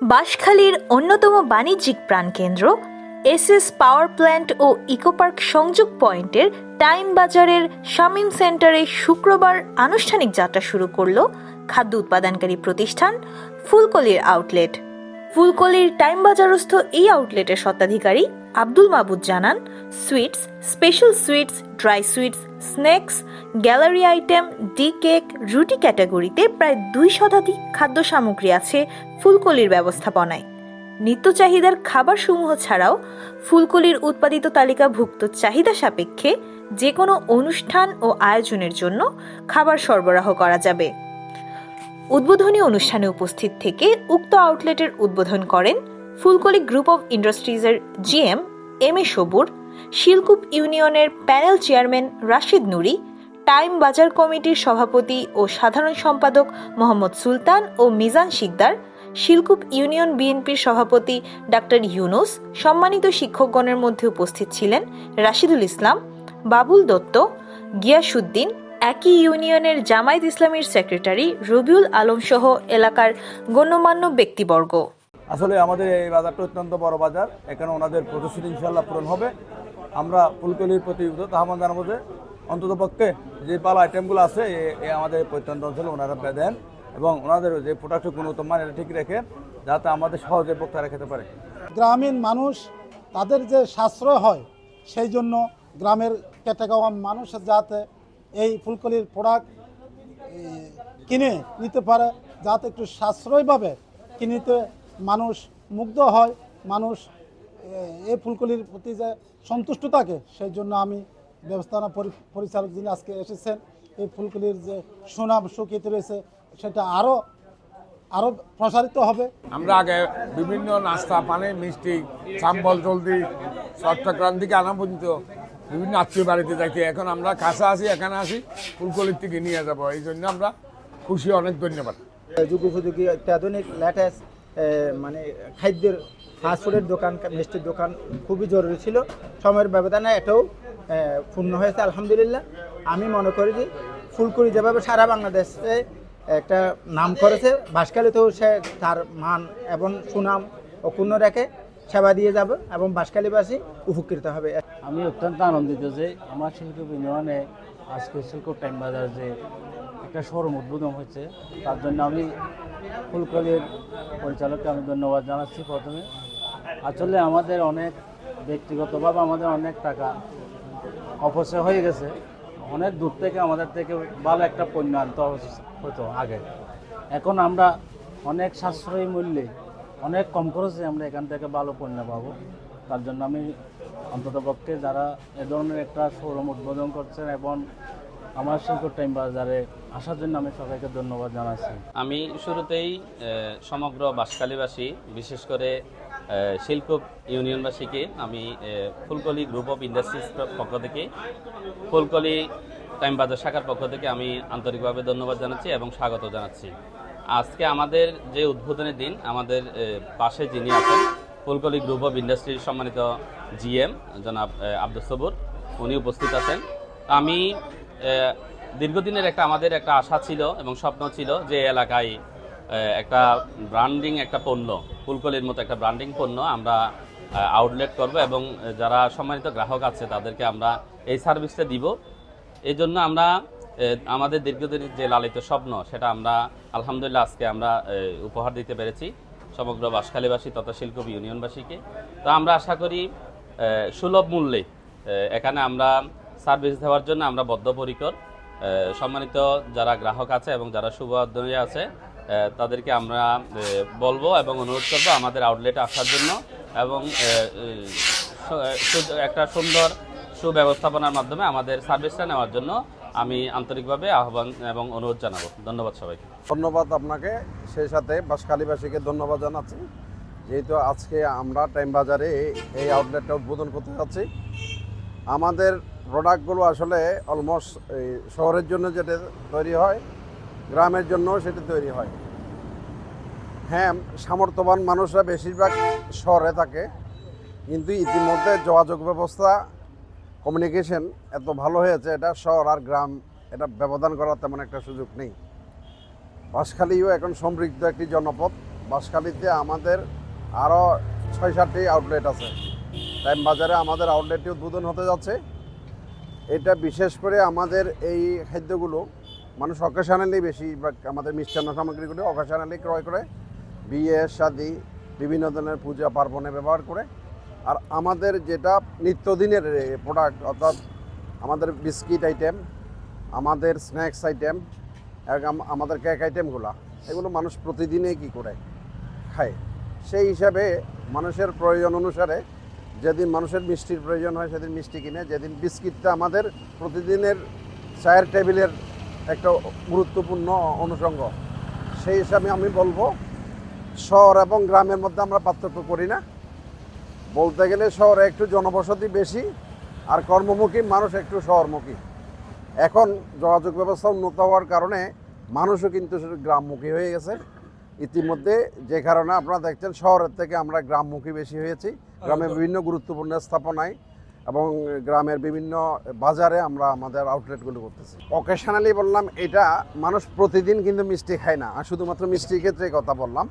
বাঁশখালীর অন্যতম বাণিজ্যিক প্রাণকেন্দ্র, এসএস পাওয়ার প্ল্যান্ট ও ইকোপার্ক সংযোগ পয়েন্টের টাইম বাজারের শামীম সেন্টারে শুক্রবার আনুষ্ঠানিক যাত্রা শুরু করল খাদ্য উৎপাদনকারী প্রতিষ্ঠান ফুলকলির আউটলেট। ফুলকলির টাইম বাজারস্থ এই আউটলেটের স্বত্বাধিকারী আব্দুল মাবুদ জানান, sweets, special sweets, dry sweets snacks gallery item, D cake, রুটি ক্যাটাগরিতে প্রায় দুই শতাধিক খাদ্য সামগ্রী আছে ফুলকলির ব্যবস্থাপনায়। নিত্য চাহিদার খাবারসমূহ ছাড়াও ফুলকলির উৎপাদিত তালিকাভুক্ত চাহিদা সাপেক্ষে যে কোনো অনুষ্ঠান ও আয়োজনের জন্য খাবার সরবরাহ করা যাবে। উদ্বোধনী অনুষ্ঠানে উপস্থিত থেকে উক্ত আউটলেটের উদ্বোধন করেন Fulkoli group of ইন্ডাস্ট্রিজের GM M A Sabur Shilkup ইউনিয়নের panel chairman Rashid Nuri, time বাজার কমিটির সভাপতি ও সাধারণ সম্পাদক মোহাম্মদ সুলতান ও মিজান শিকদার, শিলকুপ ইউনিয়ন বিএনপির সভাপতি ডাক্তার ইউনুস, সম্মানিত শিক্ষকগণের মধ্যে উপস্থিত ছিলেন রাশিদুল ইসলাম, বাবুল দত্ত গিয়াসুদ্দিন একই ইউনিয়নের জামায়াত ইসলামীর সেক্রেটারি রবিউল আলম সহ এলাকার গণ্যমান্য ব্যক্তিবর্গ। আসলে আমাদের এই বাজারটা অত্যন্ত বড় বাজার, এখানে ওনাদের প্রতিশ্রুতি ইনশাল্লাহ পূরণ হবে। আমরা ফুলকলির প্রতি আহ্বান জানাব যে অন্তত পক্ষে যে পালা আইটেমগুলো আছে আমাদের প্রত্যন্ত অঞ্চলে ওনারা দেন এবং ওনাদের যে প্রোডাক্টের গুণগত মান এটা ঠিক রেখে যাতে আমাদের সহজে ভোক্তারা খেতে পারে। গ্রামীণ মানুষ তাদের যে সাশ্রয় হয়, সেই জন্য গ্রামের কেটে গাওয়া মানুষ যাতে এই ফুলকলির প্রোডাক্ট কিনে নিতে পারে, যাতে একটু সাশ্রয়ভাবে কিনিতে মানুষ মুগ্ধ হয়, মানুষ এই ফুলকলির প্রতি যে সন্তুষ্ট থাকে সেই জন্য আমি ব্যবস্থাপনা পরি- পরিচালক যিনি আজকে এসেছেন এই ফুলকলির যে সুনাম সুখ্যাতি রয়েছে সেটা আরও আরও প্রসারিত হবে। আমরা আগে বিভিন্ন নাস্তা পানি মিষ্টি সাম্বল জলদি চট্টগ্রাম থেকে আনা পর্যন্ত বিভিন্ন আত্মীয় বাড়িতে যাইতে। এখন আমরা কাছে আসি এখানে আসি ফুলকলির থেকে নিয়ে যাব। এই জন্য আমরা খুশি অনেক ধন্যবাদ। যুগোপযোগী অত্যাধুনিক লেটেস্ট মানে খাদ্যের ফাস্টফুডের দোকান, মিষ্টির দোকান খুবই জরুরি ছিল। সময়ের ব্যবধানে এটাও পূর্ণ হয়েছে, আলহামদুলিল্লাহ। আমি মনে করি যে ফুলকুড়ি যেভাবে সারা বাংলাদেশে একটা নাম করেছে বাসকালিতেও সে তার মান এবং সুনাম অক্ষুণ্ণ রেখে সেবা দিয়ে যাবে এবং বাসকালীবাসী উপকৃত হবে। আমি অত্যন্ত আনন্দিত যে আমার শিল্পী ইউনিয়নে আজকে শিল্প টাইম বাজার যে একটা শোরুম উদ্বোধন হয়েছে। তার জন্য আমি ফুলকলির পরিচালককে আমি ধন্যবাদ জানাচ্ছি প্রথমে। আসলে আমাদের অনেক ব্যক্তিগতভাবে আমাদের অনেক টাকা অপচয় হয়ে গেছে। অনেক দূর থেকে আমাদের থেকে ভালো একটা পণ্য আনতে হতো আগে। এখন আমরা অনেক সাশ্রয়ী মূল্যে, অনেক কম খরচে আমরা এখান থেকে ভালো পণ্য পাবো। তার জন্য আমি অন্ততপক্ষে যারা এ ধরনের একটা শোরুম উদ্বোধন করছেন এবং আমার শিল্প টাইম বাজারে আসার জন্য আমি সবাইকে ধন্যবাদ জানাচ্ছি। আমি শুরুতেই সমগ্র বাঁশখালীবাসী বিশেষ করে শিল্প ইউনিয়নবাসীকে, আমি ফুলকলি গ্রুপ অফ ইন্ডাস্ট্রিজ পক্ষ থেকে, ফুলকলি টাইম বাজার শাখার পক্ষ থেকে আমি আন্তরিকভাবে ধন্যবাদ জানাচ্ছি এবং স্বাগত জানাচ্ছি। আজকে আমাদের যে উদ্বোধনের দিন, আমাদের পাশে যিনি আছেন, ফুলকলি গ্রুপ অফ ইন্ডাস্ট্রির সম্মানিত জিএম, জনাব আব্দুল সবুর, উনি উপস্থিত আছেন। আমি দীর্ঘদিনের একটা আমাদের একটা আশা ছিল এবং স্বপ্ন ছিল যে এলাকায় একটা ব্র্যান্ডিং একটা পণ্য, ফুলকলির মতো একটা ব্র্যান্ডিং পণ্য আমরা আউটলেট করব এবং যারা সম্মানিত গ্রাহক আছে তাদেরকে আমরা এই সার্ভিসটা দিব। এই জন্য আমরা আমাদের দীর্ঘদিনের যে লালিত স্বপ্ন সেটা আমরা আলহামদুলিল্লাহ আজকে আমরা উপহার দিতে পেরেছি সমগ্র বাঁশখালীবাসী তথা শিল্প ইউনিয়নবাসীকে। তো আমরা আশা করি সুলভ মূল্যে এখানে আমরা সার্ভিস দেওয়ার জন্য আমরা বদ্ধপরিকর সম্মানিত যারা গ্রাহক আছে এবং যারা শুভাদ্রী আছে তাদেরকে আমরা বলব এবং অনুরোধ করব আমাদের আউটলেটে আসার জন্য এবং একটা সুন্দর সুব্যবস্থাপনার মাধ্যমে আমাদের সার্ভিসটা নেওয়ার জন্য আমি আন্তরিকভাবে আহ্বান এবং অনুরোধ জানাব। ধন্যবাদ সবাইকে। ধন্যবাদ আপনাকে। সেই সাথে বাসকালীবাসীকে ধন্যবাদ জানাচ্ছি। যেহেতু আজকে আমরা টাইম বাজারে এই আউটলেটটা উদ্বোধন করতে যাচ্ছি, আমাদের প্রোডাক্টগুলো আসলে অলমোস্ট এই শহরের জন্য যেটা তৈরি হয়, গ্রামের জন্য সেটা তৈরি হয়। হ্যাঁ সামর্থ্যবান মানুষরা বেশিরভাগ শহরে থাকে, কিন্তু ইতিমধ্যে যোগাযোগ ব্যবস্থা কমিউনিকেশন এত ভালো হয়েছে, এটা শহর আর গ্রাম, এটা ব্যবধান করার তেমন একটা সুযোগ নেই। বাঁশখালীও এখন সমৃদ্ধ একটি জনপদ। বাঁশখালীতে আমাদের আরও ছয় সাতটি আউটলেট আছে। টাইম বাজারে আমাদের আউটলেটটি উদ্বোধন হতে যাচ্ছে। এটা বিশেষ করে আমাদের এই খাদ্যগুলো মানুষ অকেশনালি বেশি বা আমাদের মিষ্টান্ন সামগ্রীগুলো অকেশনালি ক্রয় করে। বিয়ে, শাদি, বিভিন্ন ধরনের পূজা, পার্বণে ব্যবহার করে। আর আমাদের যেটা নিত্যদিনের প্রোডাক্ট অর্থাৎ আমাদের বিস্কিট আইটেম আমাদের স্ন্যাক্স আইটেম আমাদের কেক আইটেমগুলো এগুলো মানুষ প্রতিদিনে কি করে খায়? সেই হিসাবে মানুষের প্রয়োজন অনুসারে যেদিন মানুষের মিষ্টির প্রয়োজন হয় সেদিন মিষ্টি কিনে, যেদিন বিস্কিটটা আমাদের প্রতিদিনের চায়ের টেবিলের একটা গুরুত্বপূর্ণ অনুষঙ্গ। সেই হিসাবে আমি বলব, শহর এবং গ্রামের মধ্যে আমরা পার্থক্য করি না। বলতে গেলে শহরে একটু জনবসতি বেশি, আর কর্মমুখী মানুষ একটু শহরমুখী। এখন যোগাযোগ ব্যবস্থা উন্নত হওয়ার কারণে মানুষও কিন্তু গ্রামমুখী হয়ে গেছে। ইতিমধ্যে যে কারণে আপনারা দেখছেন শহরের থেকে আমরা গ্রামমুখী বেশি হয়েছি। গ্রামে বিভিন্ন গুরুত্বপূর্ণ স্থাপনায় এবং গ্রামের বিভিন্ন বাজারে আমরা আমাদের আউটলেটগুলো করতেছি। অকেশনালি বললাম এটা মানুষ প্রতিদিন কিন্তু মিষ্টি খায় না। আর শুধুমাত্র মিষ্টির ক্ষেত্রে কথা বললাম।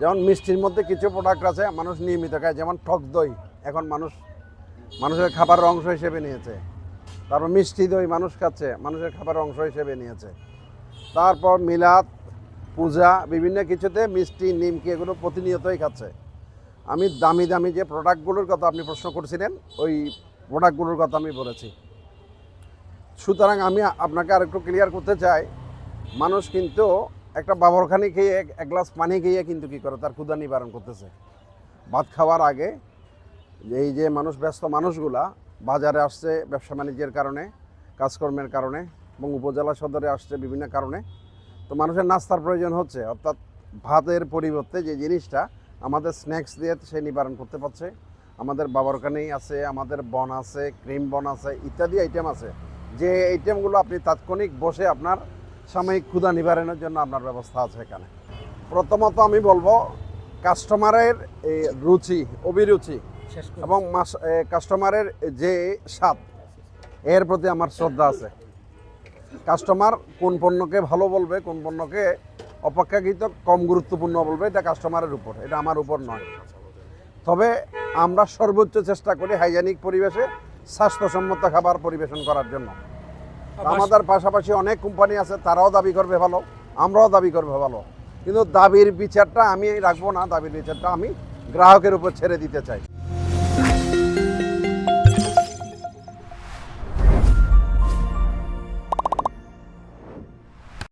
যেমন মিষ্টির মধ্যে কিছু প্রোডাক্ট আছে মানুষ নিয়মিত খায়। যেমন টক দই। এখন মানুষ মানুষের খাবারের অংশ হিসেবে নিয়েছে। তারপর মিষ্টি দই মানুষ খাচ্ছে মানুষের খাবারের অংশ হিসেবে নিয়েছে। তারপর মিলাদ পূজা, বিভিন্ন কিছুতে মিষ্টি, নিমকি এগুলো প্রতিনিয়তই খাচ্ছে। আমি দামি দামি যে প্রোডাক্টগুলোর কথা আপনি প্রশ্ন করছিলেন, ওই প্রোডাক্টগুলোর কথা আমি বলেছি। সুতরাং আমি আপনাকে আরেকটু ক্লিয়ার করতে চাই, মানুষ কিন্তু একটা বাবরখানি খেয়ে, এক- গ্লাস পানি খেয়ে কিন্তু কি করে? তার ক্ষুদা নিবারণ করতেছে। ভাত খাওয়ার আগে এই যে মানুষ, ব্যস্ত মানুষগুলা বাজারে আসছে ব্যবসা বাণিজ্যের কারণে, কাজকর্মের কারণে এবং উপজেলা সদরে আসছে বিভিন্ন কারণে তো মানুষের নাস্তার প্রয়োজন হচ্ছে অর্থাৎ ভাতের পরিবর্তে যে জিনিসটা আমাদের স্ন্যাক্স দিয়ে সে নিবারণ করতে পারছে। আমাদের বাবরকানি আছে আমাদের বন আছে ক্রিম বন আছে ইত্যাদি আইটেম আছে। যে আইটেমগুলো আপনি তাৎক্ষণিক বসে আপনার সাময়িক ক্ষুধা নিবারণের জন্য আপনার ব্যবস্থা আছে এখানে। প্রথমত আমি বলব কাস্টমারের এই রুচি অভিরুচি এবং মাস- কাস্টমারের যে স্বাদ এর প্রতি আমার শ্রদ্ধা আছে। কাস্টমার কোন পণ্যকে ভালো বলবে কোন পণ্যকে অপেক্ষাকৃত কম গুরুত্বপূর্ণ বলবে এটা কাস্টমারের উপর এটা আমার উপর নয়। তবে আমরা সর্বোচ্চ চেষ্টা করি হাইজেনিক পরিবেশে স্বাস্থ্যসম্মত খাবার পরিবেশন করার জন্য। আমাদের পাশাপাশি অনেক কোম্পানি আছে তারাও দাবি করবে ভালো আমরাও দাবি করবে ভালো। কিন্তু দাবির বিচারটা আমি রাখব না দাবির বিচারটা আমি গ্রাহকের উপর ছেড়ে দিতে চাই।